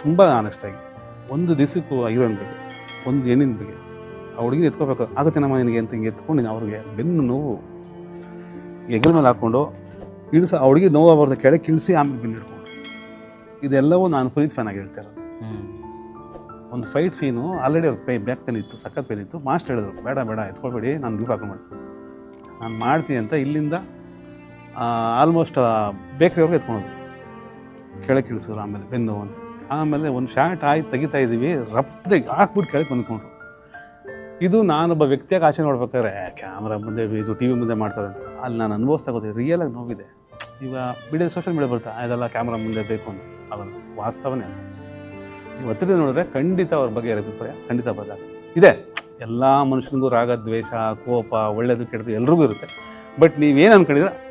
ತುಂಬ ಆನೆಸ್ಟಾಗಿ ಒಂದು ದಿವಸಕ್ಕೂ ಐರನ್ ಬಗ್ಗೆ ಒಂದು ಹೆಣ್ಣಿನ ಬಗ್ಗೆ. ಆ ಹುಡುಗಿನ ಎತ್ಕೋಬೇಕು ಆಗುತ್ತೆ ನಮ್ಮ ನಿನಗೆ ಅಂತ ಹಿಂಗೆ ಎತ್ಕೊಂಡು ನೀನು ಅವ್ರಿಗೆ ಬೆನ್ನು ನೋವು ಹೆಗಲ ಮೇಲೆ ಹಾಕ್ಕೊಂಡು ಇಳಿಸ ಆ ಹುಡುಗಿ ನೋವು ಅವ್ರದ್ದ ಕೆಳಗೆ ಇಳಿಸಿ ಆಮೇಲೆ ಬೆನ್ನು ಹಿಡ್ಕೊಂಡು. ಇದೆಲ್ಲವೂ ನಾನು ಪುನೀತ್ ಫ್ಯಾನ್ ಆಗಿ ಹೇಳ್ತಾ ಇರೋದು. ಒಂದು ಫೈಟ್ ಸೀನು ಆಲ್ರೆಡಿ ಅವ್ರ ಪೇ ಬ್ಯಾಕ್ ಪೇನ್ ಇತ್ತು ಸಖತ್ ಪೇನ್ ಇತ್ತು. ಮಾಸ್ಟರ್ ಹೇಳಿದ್ರು ಬೇಡ ಬೇಡ ಎತ್ಕೊಳ್ಬೇಡಿ ನಾನು ಗ್ರೂಪ್ ಹಾಕೊಂಡು ನಾನು ಮಾಡ್ತೀನಿ ಅಂತ ಇಲ್ಲಿಂದ ಆಲ್ಮೋಸ್ಟ್ ಬೇಕ್ರಿಯವ್ರಿಗೆ ಎತ್ಕೊಂಡು ಕೆಳಗೆ ಇಳಿಸಿದ್ರು ಆಮೇಲೆ ಬೆನ್ನು ಅಂತ. ಆಮೇಲೆ ಒಂದು ಶಾರ್ಟ್ ಆಯ್ತು ತೆಗಿತಾ ಇದ್ದೀವಿ ರಫ್ಟಾಗಿ ಹಾಕ್ಬಿಟ್ಟು ಕೆಳಗೆ ಬಂದ್ಕೊಂಡ್ರು. ಇದು ನಾನೊಬ್ಬ ವ್ಯಕ್ತಿಯಾಗಿ ಆಚೆ ನೋಡ್ಬೇಕಾದ್ರೆ ಕ್ಯಾಮ್ರಾ ಮುಂದೆ, ಇದು ಟಿ ವಿ ಮುಂದೆ ಮಾಡ್ತಾರೆ ಅಂತ. ಅಲ್ಲಿ ನಾನು ಅನುಭವಿಸ್ತಾ ರಿಯಲಾಗಿ ನೋವಿದೆ. ಈಗ ವಿಡಿಯೋ ಸೋಷಿಯಲ್ ಮೀಡಿಯಾ ಬರುತ್ತೆ? ಅದೆಲ್ಲ ಕ್ಯಾಮ್ರಾ ಮುಂದೆ ಬೇಕು ಅಂತ. ಅವನು ವಾಸ್ತವನೇ. ನೀವು ಹತ್ತಿರ ನೋಡಿದ್ರೆ ಖಂಡಿತ ಅವ್ರ ಬಗ್ಗೆ ಅಭಿಪ್ರಾಯ? ಖಂಡಿತ ಬದಲಾಗ. ಇದೆ. ಎಲ್ಲ ಮನುಷ್ಯನಿಗೂ ರಾಗ ದ್ವೇಷ ಕೋಪ, ಒಳ್ಳೇದು, ಕೆಟ್ಟದ್ದು ಎಲ್ರಿಗೂ ಇರುತ್ತೆ. ಬಟ್ ನೀವೇನು ಅನ್ಕೊಂಡಿದ್ರೆ